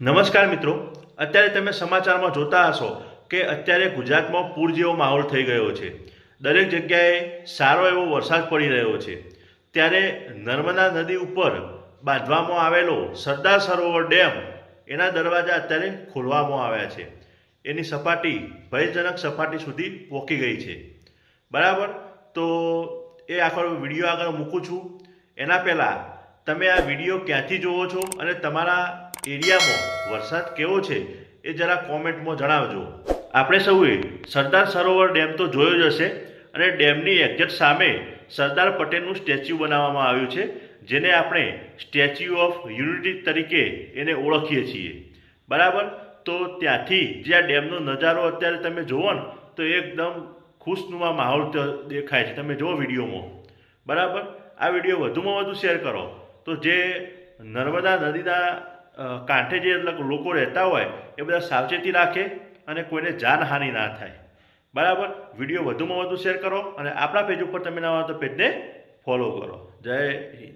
નમસ્કાર મિત્રો. અત્યારે તમે સમાચારમાં જોતા હશો કે અત્યારે ગુજરાતમાં પૂર જેવો માહોલ થઈ ગયો છે. દરેક જગ્યાએ સારો એવો વરસાદ પડી રહ્યો છે. ત્યારે નર્મદા નદી ઉપર બાંધવામાં આવેલો સરદાર સરોવર ડેમ, એના દરવાજા અત્યારે ખોલવામાં આવ્યા છે. એની સપાટી, ભયજનક સપાટી સુધી પહોંચી ગઈ છે. બરાબર? તો એ આખો વીડિયો આગળ મૂકું છું. એના પહેલાં તમે આ વીડિયો ક્યાંથી જોવો છો અને તમારા એરિયામાં વરસાદ કેવો છે એ જરા કોમેન્ટમાં જણાવજો. આપણે સૌએ સરદાર સરોવર ડેમ તો જોયો જ હશે અને ડેમની એક્ઝેક્ટ સામે સરદાર પટેલનું સ્ટેચ્યુ બનાવવામાં આવ્યું છે, જેને આપણે સ્ટેચ્યુ ઓફ યુનિટી તરીકે એને ઓળખીએ છીએ. બરાબર? તો ત્યાંથી જે આ ડેમનો નજારો અત્યારે તમે જુઓ ને, તો એકદમ ખુશનુમા માહોલ દેખાય છે. તમે જુઓ વિડીયોમાં. બરાબર? આ વીડિયો વધુમાં વધુ શેર કરો. તો જે નર્મદા નદીના કાંઠે જે લોકો રહેતા હોય, એ બધા સાવચેતી રાખે અને કોઈને જાનહાનિ ના થાય. બરાબર? વીડિયો વધુમાં વધુ શેર કરો અને આપણા પેજ ઉપર તમે ના હોય તો પેજને ફોલો કરો. જય હિન્દ.